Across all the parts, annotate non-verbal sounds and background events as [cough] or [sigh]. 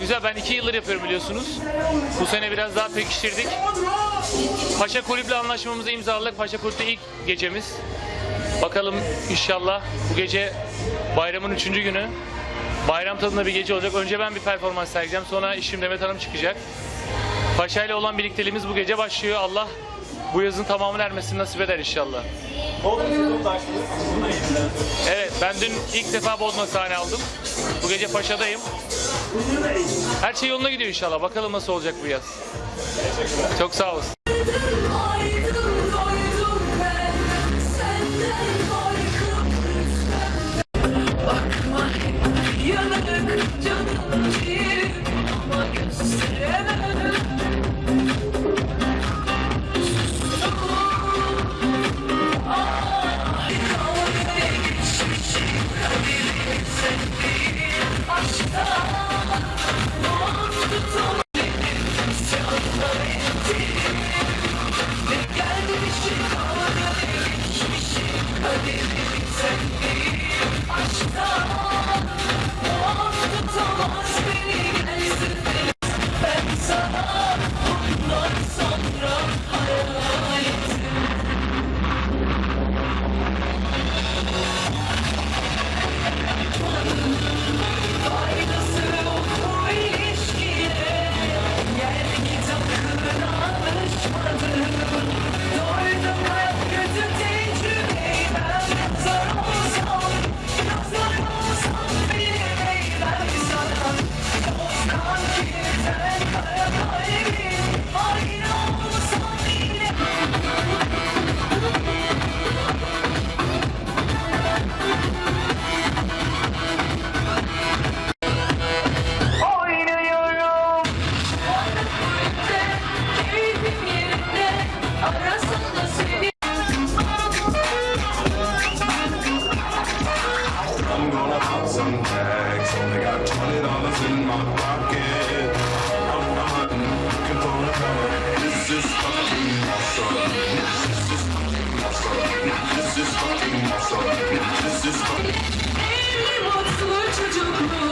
ben iki yıldır yapıyorum biliyorsunuz. Bu sene biraz daha pekiştirdik. Paşa Kulüp'le anlaşmamızı imzaladık. Paşa Kulüp'te ilk gecemiz. Bakalım inşallah bu gece bayramın üçüncü günü. Bayram tadında bir gece olacak. Önce ben bir performans sergileyeceğim. Sonra işim Demet Hanım çıkacak. Paşa ile olan birlikteliğimiz bu gece başlıyor. Allah bu yazın tamamını ermesini nasip eder inşallah. Bodrum. Evet ben dün ilk defa Bodrum'a sahne aldım. Bu gece Paşa'dayım. Her şey yoluna gidiyor inşallah. Bakalım nasıl olacak bu yaz. Çok sağ olasın. Yanık canım ciğerim ama gösteremem I'm gonna pop some tags. Only got twenty dollars in my pocket. I'm not looking for a cover. This is fucking awesome. This is fucking awesome. This is fucking awesome. This is fucking. Evli mutlu çocukluğum.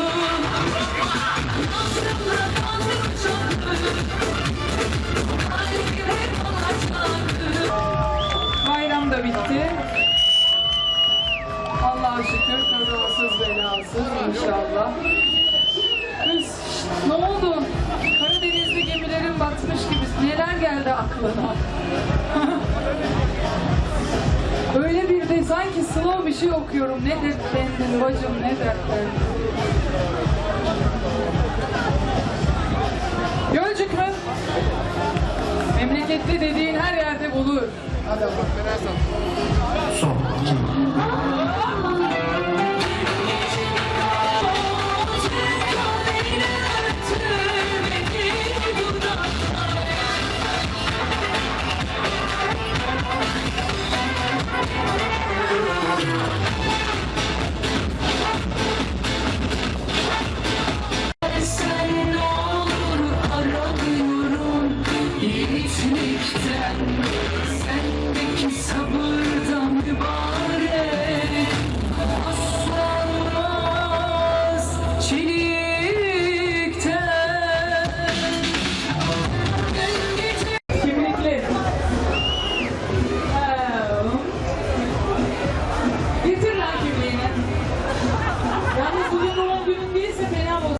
Belasız inşallah. Kız ne oldu? Karadeniz'de gemilerin batmış gibi neler geldi aklına? [laughs] Öyle bir de sanki slow bir şey okuyorum. Ne dertlendin bacım ne dertlendin? Gölcük mü? Memleketli dediğin her yerde bulur. Kaderini